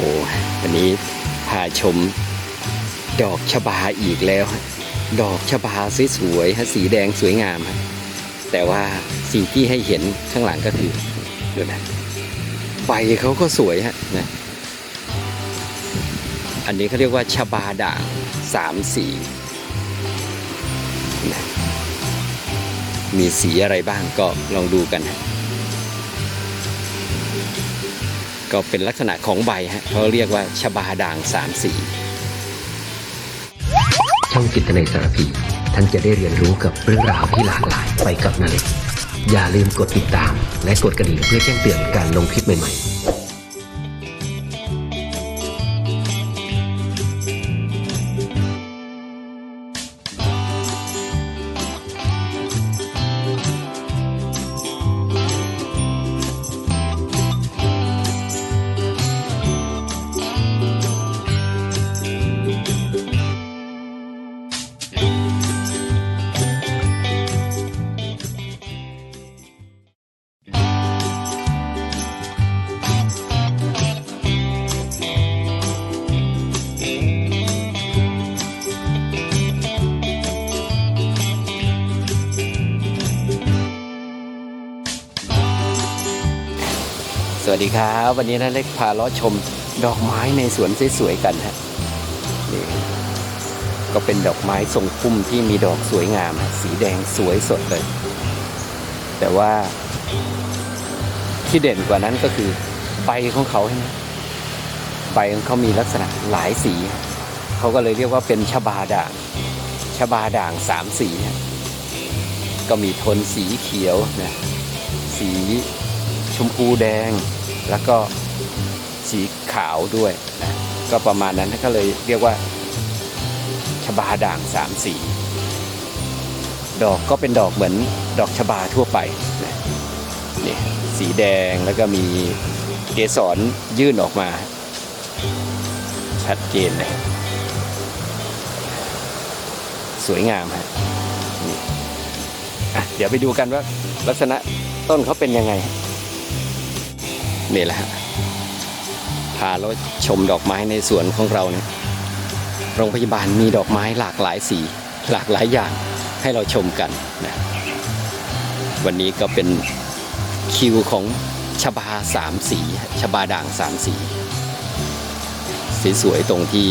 โอ้วันนี้พาชมดอกชบาอีกแล้ว ดอกชบาสวยๆฮะสีแดงสวยงามฮะแต่ว่าสิ่งที่ให้เห็นข้างหลังก็คือดูนะใบเขาก็สวยฮะนะอันนี้เขาเรียกว่าชบาด่างสามสีนะมีสีอะไรบ้างก็ลองดูกันฮะ ก็เป็นลักษณะของใบฮะเขาเรียกว่าชบาด่างสามสีช่องจิตในสารพี ท่านจะได้เรียนรู้กับเรื่องราวที่หลากหลายไปกับนาเล็กอย่าลืมกดติดตาม และกดกระดิ่งเพื่อแจ้งเตือนการลงคลิปใหม่ๆ วัสดีครับ วันนี้นะเล็กพาลาะชมดอกไม้ในสวนสวยๆกันฮะนี่ก็เป็นดอกไม้ทรงพุ่มที่มีดอกสวยงาม สีแดงสวยสดเลย แต่ว่าที่เด่นกว่านั้นก็คือใบของเขาใช่ไหมใบของเขามีลักษณะหลายสี เขาก็เลยเรียกว่าเป็นชบาด่างชบาด่างสามสีฮะก็มีโทนสีเขียวนะสีชมพูแดง แล้วก็สีขาวด้วยนะก็ประมาณนั้นก็เลยเรียกว่าชบาด่างสามสีดอกก็เป็นดอกเหมือนดอกชบาทั่วไปนะนี่สีแดงแล้วก็มีเกสรยื่นออกมา ชัดเจนเลยสวยงามฮะนี่อะเดี๋ยวไปดูกันว่าลักษณะต้นเขาเป็นยังไง นี่แหละฮะพาเราชมดอกไม้ในสวนของเราเนี่ยโรงพยาบาลมีดอกไม้หลากหลายสี หลากหลายอย่างให้เราชมกันนะวันนี้ก็เป็นคิวของชบาสามสีชบาด่างสามสีสีสวยตรงที่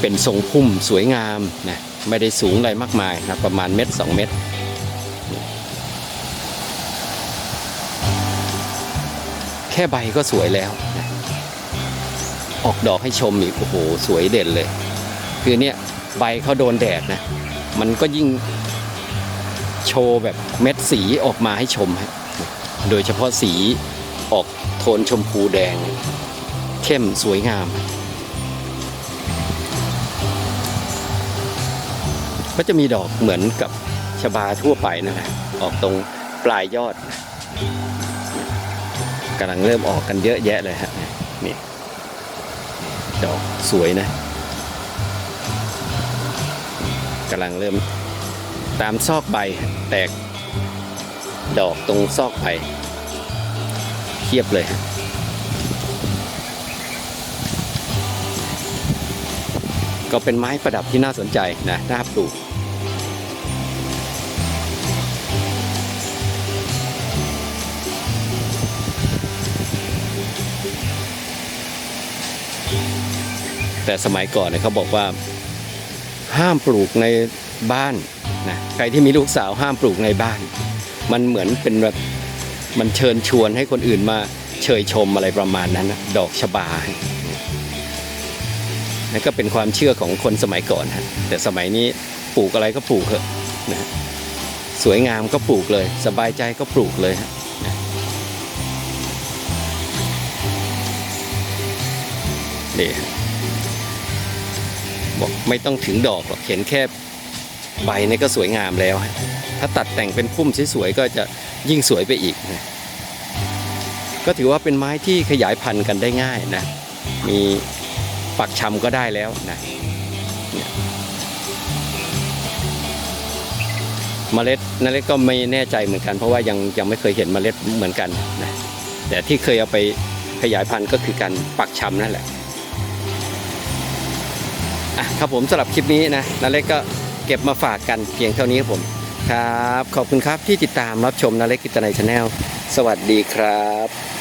เป็นทรงพุ่มสวยงามนะไม่ได้สูงอะไรมากมายนะประมาณเม็ดสองเม็ด แค่ใบก็สวยแล้ว ออกดอกให้ชมอีกโอ้โหสวยเด่นเลย คือเนี่ยใบเขาโดนแดดนะ มันก็ยิ่งโชว์แบบเม็ดสีออกมาให้ชมฮะโดยเฉพาะสีออกโทนชมพูแดง เข้มสวยงาม ก็จะมีดอกเหมือนกับชบาทั่วไปนะฮะออกตรงปลายยอด กำลังเริ่มออกกันเยอะแยะเลยฮะนี่ดอกสวยนะกำลังเริ่มตามซอกใบแตกดอกตรงซอกใบเทียบเลยฮะก็เป็นไม้ประดับที่น่าสนใจนะน่าปลูก แต่สมัยก่อนเนี่ยเขาบอกว่าห้ามปลูกในบ้านนะใครที่มีลูกสาวห้ามปลูกในบ้าน มันเหมือนเป็นแบบมันเชิญชวนให้คนอื่นมาเชยชมอะไรประมาณนั้นนะดอกชบานั่นก็เป็นความเชื่อของคนสมัยก่อนฮะแต่สมัยนี้ปลูกอะไรก็ปลูกเถอะนะสวยงามก็ปลูกเลย สบายใจก็ปลูกเลยฮะนี่ บอกไม่ต้องถึงดอกหรอกเห็นแค่ใบนี่ก็สวยงามแล้ว ถ้าตัดแต่งเป็นพุ่มสวยๆก็จะยิ่งสวยไปอีกนะก็ถือว่าเป็นไม้ที่ขยายพันธุ์กันได้ง่ายนะ มีปักชำก็ได้แล้วนะเนี่ยเมล็ดนั่นเล็กก็ไม่แน่ใจเหมือนกัน เพราะว่ายังยังไม่เคยเห็นเมล็ดเหมือนกันนะแต่ที่เคยเอาไปขยายพันธุ์ก็คือการปักชำนั่นแหละ อะครับผมสำหรับคลิปนี้นะนาเล็กก็เก็บมาฝากกันเพียงเท่านี้ครับผม ครับ ขอบคุณครับที่ติดตามรับชมนาเล็กกิตนายชาแนลสวัสดีครับ